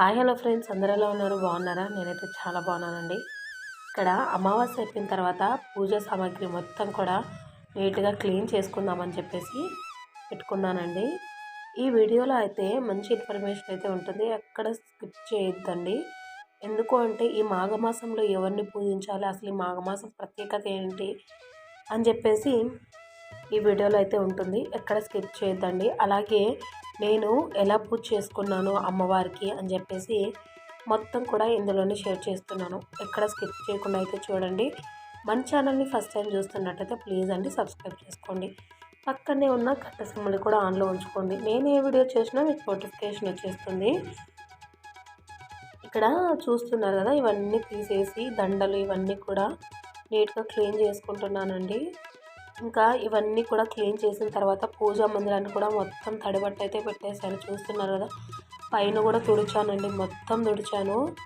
Hi hello friends. అందరూ ఎలా ఉన్నారు? బాగున్నారా? నేనైతే చాలా బాగున్నానండి. ఇక్కడ అమావాస్య అయిపోయిన తర్వాత పూజ సామాగ్రి మొత్తం కూడా నీట్గా క్లీన్ చేసుకుందామని చెప్పేసి పెట్టుకున్నానండి. ఈ వీడియోలో అయితే మంచి ఇన్ఫర్మేషన్ అయితే ఉంటుంది. ఎక్కడ స్కిప్ చేయొద్దండి. ఎందుకు అంటే ఈ మాఘమాసంలో ఎవరిని పూజించాలి? అసలు ఈ మాఘమాసం ప్రత్యేకత ఏంటి? అని చెప్పేసి ఈ వీడియోలో అయితే ఉంటుంది. ఎక్కడ స్కిప్ చేయొద్దండి. అలాగే నేను ఎలా పూజ చేసుకున్నాను అమ్మవారికి అని చెప్పేసి మొత్తం కూడా ఇందులోనే షేర్ చేస్తున్నాను. ఎక్కడ స్కిప్ చేయకుండా అయితే చూడండి. మన ఛానల్ని ఫస్ట్ టైం చూస్తున్నట్టయితే ప్లీజ్ అండి సబ్స్క్రైబ్ చేసుకోండి. పక్కనే ఉన్న కట్ట సింబల్ కూడా ఆన్లో ఉంచుకోండి. నేను ఏ వీడియో చేసినా మీకు నోటిఫికేషన్ వచ్చేస్తుంది. ఇక్కడ చూస్తున్నారు కదా ఇవన్నీ తీసేసి దండలు ఇవన్నీ కూడా నీట్గా క్లీన్ చేసుకుంటున్నానండి. ఇంకా ఇవన్నీ కూడా క్లీన్ చేసిన తర్వాత పూజా మందిరాన్ని కూడా మొత్తం తడిబట్ట అయితే పెట్టేశాను చూస్తున్నారు కదా? పైన కూడా తుడిచానండి. మొత్తం తుడిచాను.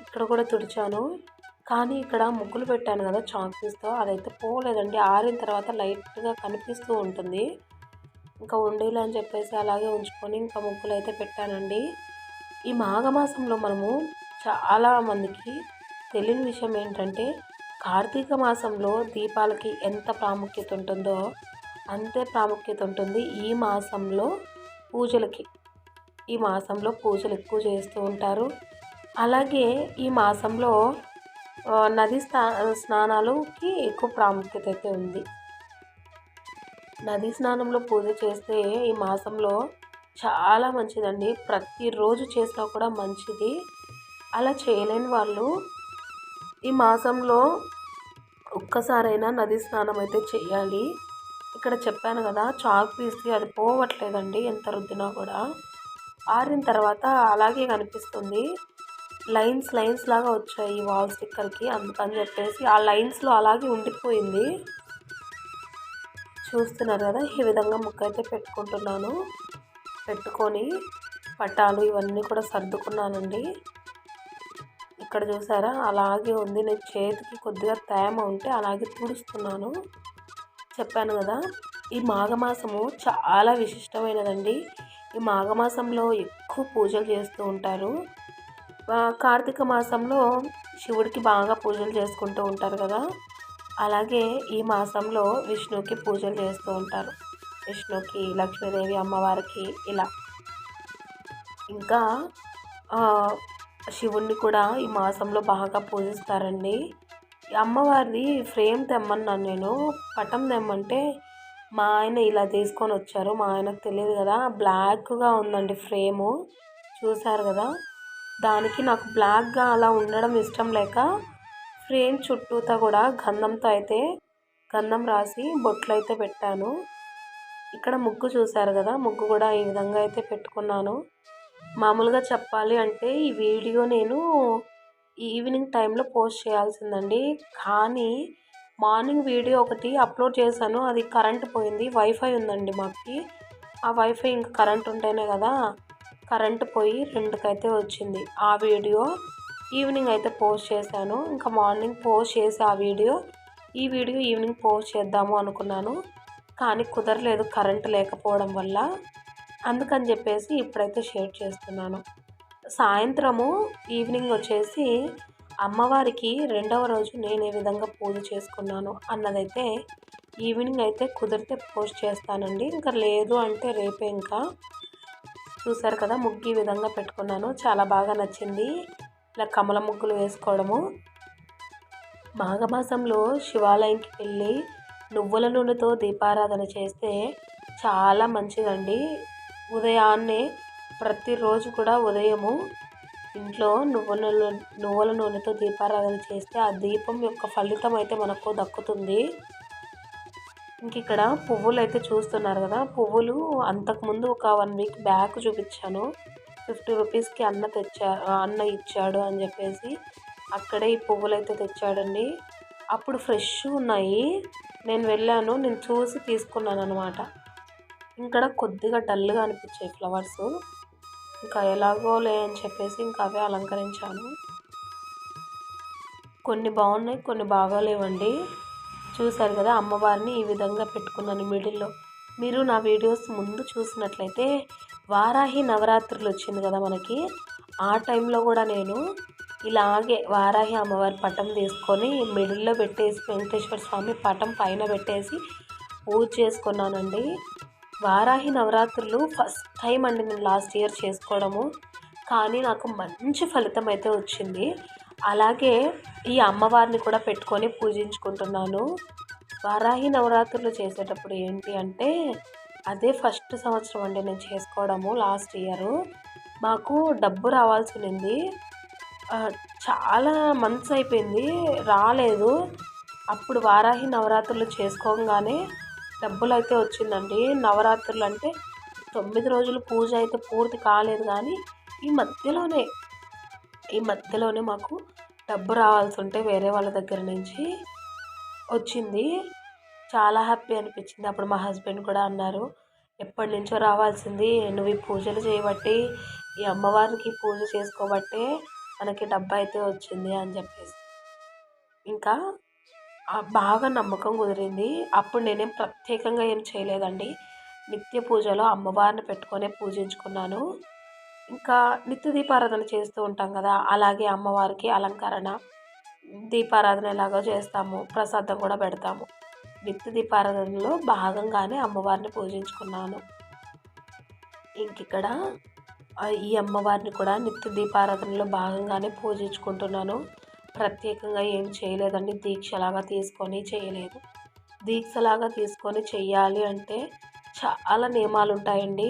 ఇక్కడ కూడా తుడిచాను. కానీ ఇక్కడ ముగ్గులు పెట్టాను కదా చాక్పీస్తో. అదైతే పోలేదండి. ఆరిన తర్వాత లైట్గా కనిపిస్తూ ఉంటుంది. ఇంకా ఉండేలా అని చెప్పేసి అలాగే ఉంచుకొని ఇంకా ముగ్గులు అయితే పెట్టానండి. ఈ మాఘమాసంలో మనము చాలా మందికి తెలియని విషయం ఏంటంటే కార్తీక మాసంలో దీపాలకి ఎంత ప్రాముఖ్యత ఉంటుందో అంతే ప్రాముఖ్యత ఉంటుంది ఈ మాసంలో పూజలకి. ఈ మాసంలో పూజలు ఎక్కువ చేస్తూ ఉంటారు. అలాగే ఈ మాసంలో నది స్నా స్నానాలకి ఎక్కువ ప్రాముఖ్యత అయితే ఉంది. నది స్నానంలో పూజ చేస్తే ఈ మాసంలో చాలా మంచిదండి. ప్రతిరోజు చేసినా కూడా మంచిది. అలా చేయలేని వాళ్ళు ఈ మాసంలో ఒక్కసారైనా నది స్నానం అయితే చేయాలి. ఇక్కడ చెప్పాను కదా చాక్ పీస్ది అది పోవట్లేదండి ఎంత రుద్దినా కూడా. ఆరిన తర్వాత అలాగే కనిపిస్తుంది. లైన్స్ లైన్స్ లాగా వచ్చాయి వాల్ స్టిక్కర్కి అందుకని చెప్పేసి ఆ లైన్స్లో అలాగే ఉండిపోయింది. చూస్తున్నారు కదా ఈ విధంగా ముక్క అయితే పెట్టుకుంటున్నాను. పెట్టుకొని పట్టాలు ఇవన్నీ కూడా సర్దుకున్నానండి. ఇక్కడ చూసారా? అలాగే ఉంది. నేను చేతికి కొద్దిగా తేమ ఉంటే అలాగే తుడుస్తున్నాను. చెప్పాను కదా ఈ మాఘమాసము చాలా విశిష్టమైనదండి. ఈ మాఘమాసంలో ఎక్కువ పూజలు చేస్తూ ఉంటారు. కార్తీక మాసంలో శివుడికి బాగా పూజలు చేసుకుంటూ ఉంటారు కదా. అలాగే ఈ మాసంలో విష్ణువుకి పూజలు చేస్తూ ఉంటారు. విష్ణుకి లక్ష్మీదేవి అమ్మవారికి ఇలా. ఇంకా శివుణ్ణి కూడా ఈ మాసంలో బాగా పూజిస్తారండి. అమ్మవారిది ఫ్రేమ్ తెమ్మన్నాను నేను. పటం తెమ్మంటే మా ఆయన ఇలా తీసుకొని వచ్చారు. మా ఆయనకు తెలియదు కదా బ్లాక్గా ఉందండి ఫ్రేము. చూశారు కదా? దానికి నాకు బ్లాక్గా అలా ఉండడం ఇష్టం లేక ఫ్రేమ్ చుట్టూతా కూడా గంధంతో అయితే గంధం రాసి బొట్లు అయితే పెట్టాను. ఇక్కడ ముగ్గు చూశారు కదా ముగ్గు కూడా ఈ విధంగా అయితే పెట్టుకున్నాను. మామూలుగా చెప్పాలి అంటే ఈ వీడియో నేను ఈవినింగ్ టైంలో పోస్ట్ చేయాల్సిందండి. కానీ మార్నింగ్ వీడియో ఒకటి అప్లోడ్ చేశాను. అది కరెంట్ పోయింది. వైఫై ఉందండి మాకు. ఆ వైఫై ఇంకా కరెంట్ ఉంటేనే కదా కరెంట్ పోయి రెండుకైతే వచ్చింది. ఆ వీడియో ఈవినింగ్ అయితే పోస్ట్ చేశాను. ఇంకా మార్నింగ్ పోస్ట్ చేసి ఆ వీడియో ఈ వీడియో ఈవినింగ్ పోస్ట్ చేద్దాము అనుకున్నాను. కానీ కుదరలేదు కరెంట్ లేకపోవడం వల్ల. అందుకని చెప్పేసి ఇప్పుడైతే షేర్ చేస్తున్నాను. సాయంత్రము ఈవినింగ్ వచ్చేసి అమ్మవారికి రెండవ రోజు నేను ఏ విధంగా పూజ చేసుకున్నాను అన్నదైతే ఈవినింగ్ అయితే కుదిరితే పోస్ట్ చేస్తానండి. ఇంకా లేదు అంటే రేపే ఇంకా. చూసారు కదా ముగ్గు ఈ విధంగా పెట్టుకున్నాను. చాలా బాగా నచ్చింది. ఇలా కమల ముగ్గులు వేసుకోవడము. మాఘమాసంలో శివాలయంకి వెళ్ళి నువ్వుల నూనెతో దీపారాధన చేస్తే చాలా మంచిదండి. ఉదయాన్నే ప్రతిరోజు కూడా ఉదయము ఇంట్లో నువ్వుల నువ్వుల నూనెతో దీపారాధన చేస్తే ఆ దీపం యొక్క ఫలితం అయితే మనకు దక్కుతుంది. ఇంక ఇక్కడ పువ్వులు అయితే చూస్తున్నారు కదా పువ్వులు అంతకుముందు ఒక వన్ వీక్ బ్యాక్ చూపించాను. ఫిఫ్టీ రూపీస్కి అన్న తెచ్చా అన్న ఇచ్చాడు అని చెప్పేసి అక్కడే ఈ పువ్వులు అయితే తెచ్చాడండి. అప్పుడు ఫ్రెష్ ఉన్నాయి. నేను వెళ్ళాను నేను చూసి తీసుకున్నాను అనమాట ఇక్కడ కొద్దిగా డల్గా అనిపించాయి ఫ్లవర్స్. ఇంకా ఎలాగోలే అని చెప్పేసి ఇంకా అవే అలంకరించాను. కొన్ని బాగున్నాయి కొన్ని బాగోలేవండి చూశారు కదా అమ్మవారిని ఈ విధంగా పెట్టుకున్నాను మిడిల్లో. మీరు నా వీడియోస్ ముందు చూసినట్లయితే వారాహి నవరాత్రులు వచ్చింది కదా మనకి. ఆ టైంలో కూడా నేను ఇలాగే వారాహి అమ్మవారి పటం తీసుకొని మిడిల్లో పెట్టేసి వెంకటేశ్వర స్వామి పటం పైన పెట్టేసి పూజ చేసుకున్నానండి. వారాహి నవరాత్రులు ఫస్ట్ టైం అండి నేను లాస్ట్ ఇయర్ చేసుకోవడము. కానీ నాకు మంచి ఫలితం అయితే వచ్చింది. అలాగే ఈ అమ్మవారిని కూడా పెట్టుకొని పూజించుకుంటున్నాను. వారాహి నవరాత్రులు చేసేటప్పుడు ఏంటి అంటే అదే ఫస్ట్ సంవత్సరం అండి నేను చేసుకోవడము లాస్ట్ ఇయర్. మాకు డబ్బు రావాల్సి ఉంది చాలా మంత్స్ అయిపోయింది. రాలేదు. అప్పుడు వారాహి నవరాత్రులు చేసుకోగానే డబ్బులు అయితే వచ్చిందండి. నవరాత్రులు అంటే తొమ్మిది రోజులు పూజ అయితే పూర్తి కాలేదు కానీ ఈ మధ్యలోనే ఈ మధ్యలోనే మాకు డబ్బు రావాల్సి ఉంటే వేరే వాళ్ళ దగ్గర నుంచి వచ్చింది. చాలా హ్యాపీ అనిపించింది. అప్పుడు మా హస్బెండ్ కూడా అన్నారు ఎప్పటి నుంచో రావాల్సింది. నువ్వు ఈ పూజలు చేయబట్టి ఈ అమ్మవారికి పూజ చేసుకోబట్టే మనకి డబ్బు అయితే వచ్చింది అని చెప్పేసి. ఇంకా బాగా నమ్మకం కుదిరింది. అప్పుడు నేనేం ప్రత్యేకంగా ఏం చేయలేదండి. నిత్య పూజలో అమ్మవారిని పెట్టుకొని పూజించుకున్నాను. ఇంకా నిత్య దీపారాధన చేస్తూ ఉంటాం కదా అలాగే అమ్మవారికి అలంకరణ దీపారాధన ఎలాగో చేస్తాము ప్రసాదం కూడా పెడతాము. నిత్య దీపారాధనలో భాగంగానే అమ్మవారిని పూజించుకున్నాను. ఇంక ఇక్కడ ఈ అమ్మవారిని కూడా నిత్య దీపారాధనలో భాగంగానే పూజించుకుంటున్నాను. ప్రత్యేకంగా ఏం చేయలేదండి. దీక్షలాగా తీసుకొని చేయలేదు. దీక్షలాగా తీసుకొని చెయ్యాలి అంటే చాలా నియమాలు ఉంటాయండి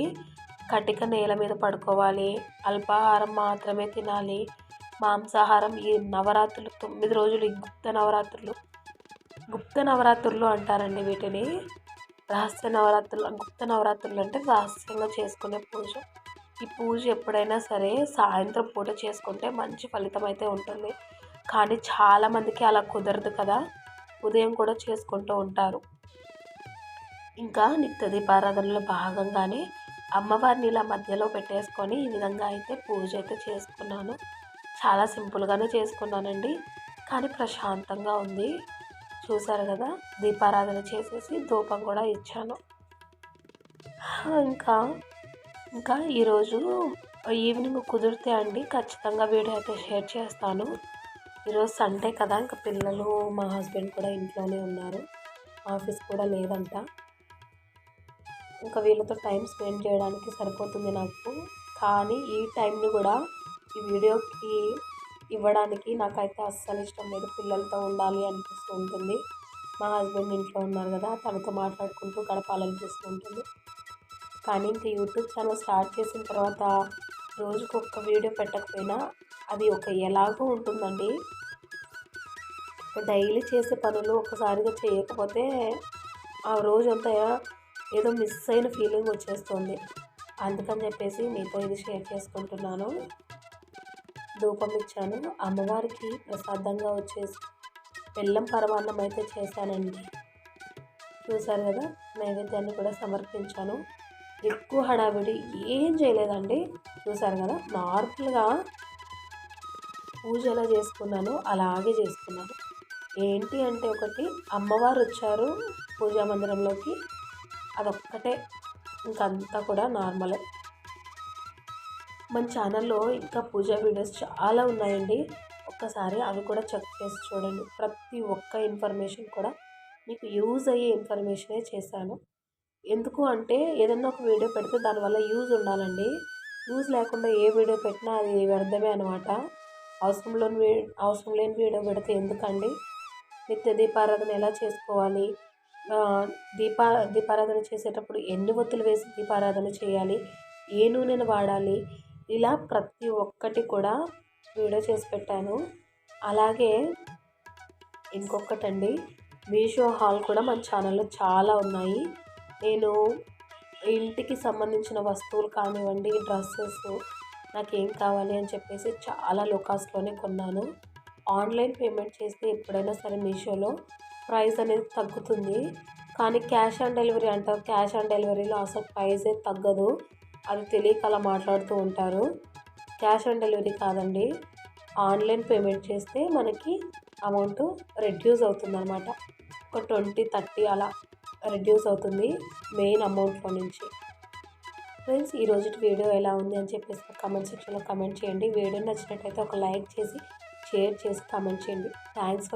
కటిక నేల మీద పడుకోవాలి. అల్పాహారం మాత్రమే తినాలి. మాంసాహారం ఈ నవరాత్రులు తొమ్మిది రోజులు ఈ గుప్త నవరాత్రులు. గుప్త నవరాత్రులు అంటారండి వీటిని. రహస్య నవరాత్రులు గుప్త నవరాత్రులు అంటే రహస్యంగా చేసుకునే పూజ. ఈ పూజ ఎప్పుడైనా సరే సాయంత్రం పూట చేసుకుంటే మంచి ఫలితం అయితే ఉంటుంది. కానీ చాలామందికి అలా కుదరదు కదా. ఉదయం కూడా చేసుకుంటూ ఉంటారు. ఇంకా నిత్య దీపారాధనలో భాగంగానే అమ్మవారిని ఇలా మధ్యలో పెట్టేసుకొని ఈ విధంగా అయితే పూజ అయితే చేసుకున్నాను. చాలా సింపుల్గానే చేసుకున్నానండి. కానీ ప్రశాంతంగా ఉంది. చూసారు కదా దీపారాధన చేసేసి ధూపం కూడా ఇచ్చాను. ఇంకా ఇంకా ఈరోజు ఈవినింగ్ కుదిరితే అండి ఖచ్చితంగా వీడియో అయితే షేర్ చేస్తాను. ఈరోజు సండే కదా ఇంకా పిల్లలు మా హస్బెండ్ కూడా ఇంట్లోనే ఉన్నారు. ఆఫీస్ కూడా లేదంట. ఇంకా వీళ్ళతో టైం స్పెండ్ చేయడానికి సరిపోతుంది నాకు. కానీ ఈ టైంని కూడా ఈ వీడియోకి ఇవ్వడానికి నాకైతే అస్సలు ఇష్టం లేదు. పిల్లలతో ఉండాలి అనిపిస్తూ ఉంటుంది. మా హస్బెండ్ ఇంట్లో ఉన్నారు కదా తనతో మాట్లాడుకుంటూ గడపాలనిపిస్తూ ఉంటుంది. కానీ ఇంకా యూట్యూబ్ ఛానల్ స్టార్ట్ చేసిన తర్వాత రోజుకు ఒక్క వీడియో పెట్టకపోయినా అది ఒక ఎలాగో ఉంటుందండి. డైలీ చేసే పనులు ఒకసారిగా చేయకపోతే ఆ రోజంతా ఏదో మిస్ అయిన ఫీలింగ్ వచ్చేస్తుంది. అందుకని చెప్పేసి మీతో ఇది షేర్ చేసుకుంటున్నాను. ధూపం ఇచ్చాను. అమ్మవారికి ప్రసాదంగా వచ్చేసి బెల్లం పరమాన్నం అయితే చేశానండి. చూసారు కదా నైవేద్యాన్ని కూడా సమర్పించాను. ఎక్కువ హడావిడి ఏం చేయలేదండి. చూసారు కదా నార్మల్గా పూజ ఎలా చేసుకున్నాను అలాగే చేసుకున్నాను. ఏంటి అంటే ఒకటి అమ్మవారు వచ్చారు పూజా మందిరంలోకి అదొక్కటే ఇంకంతా కూడా నార్మలే. మన ఛానల్లో ఇంకా పూజా వీడియోస్ చాలా ఉన్నాయండి. ఒక్కసారి అవి కూడా చెక్ చేసి చూడండి. ప్రతి ఒక్క ఇన్ఫర్మేషన్ కూడా మీకు యూజ్ అయ్యే ఇన్ఫర్మేషనే చేశాను. ఎందుకు అంటే ఏదన్నా ఒక వీడియో పెడితే దానివల్ల యూజ్ ఉండాలండి. యూజ్ లేకుండా ఏ వీడియో పెట్టినా అది వ్యర్థమే అనమాట అవసరంలోని అవసరం లేని వీడియో పెడితే ఎందుకండి? నిత్య దీపారాధన ఎలా చేసుకోవాలి? దీపా దీపారాధన చేసేటప్పుడు ఎన్ని ఒత్తులు వేసి దీపారాధన చేయాలి? ఏ నూనెను వాడాలి? ఇలా ప్రతి ఒక్కటి కూడా వీడియో చేసి పెట్టాను. అలాగే ఇంకొకటండి మీషో హాల్ కూడా మన ఛానల్లో చాలా ఉన్నాయి. నేను ఇంటికి సంబంధించిన వస్తువులు కానివ్వండి డ్రెస్సెస్ నాకు ఏం కావాలి అని చెప్పేసి చాలా లో కాస్ట్లోనే కొన్నాను. ఆన్లైన్ పేమెంట్ చేస్తే ఎప్పుడైనా సరే మీషోలో ప్రైస్ అనేది తగ్గుతుంది. కానీ క్యాష్ ఆన్ డెలివరీ అంటారు. క్యాష్ ఆన్ డెలివరీలో అసలు ప్రైజే తగ్గదు. అది తెలియక అలా మాట్లాడుతూ ఉంటారు. క్యాష్ ఆన్ డెలివరీ కాదండి. ఆన్లైన్ పేమెంట్ చేస్తే మనకి అమౌంట్ రెడ్యూస్ అవుతుందన్నమాట. ఒక ట్వంటీ థర్టీ అలా. రెడ్యూస్ అవుతుంది మెయిన్ అమౌంట్లో నుంచి. ఫ్రెండ్స్ ఈ రోజు వీడియో ఎలా ఉంది అని చెప్పేసి కామెంట్ సెక్షన్లో కామెంట్ చేయండి. వీడియో నచ్చినట్టయితే ఒక లైక్ చేసి షేర్ చేసి కామెంట్ చేయండి. Thanks for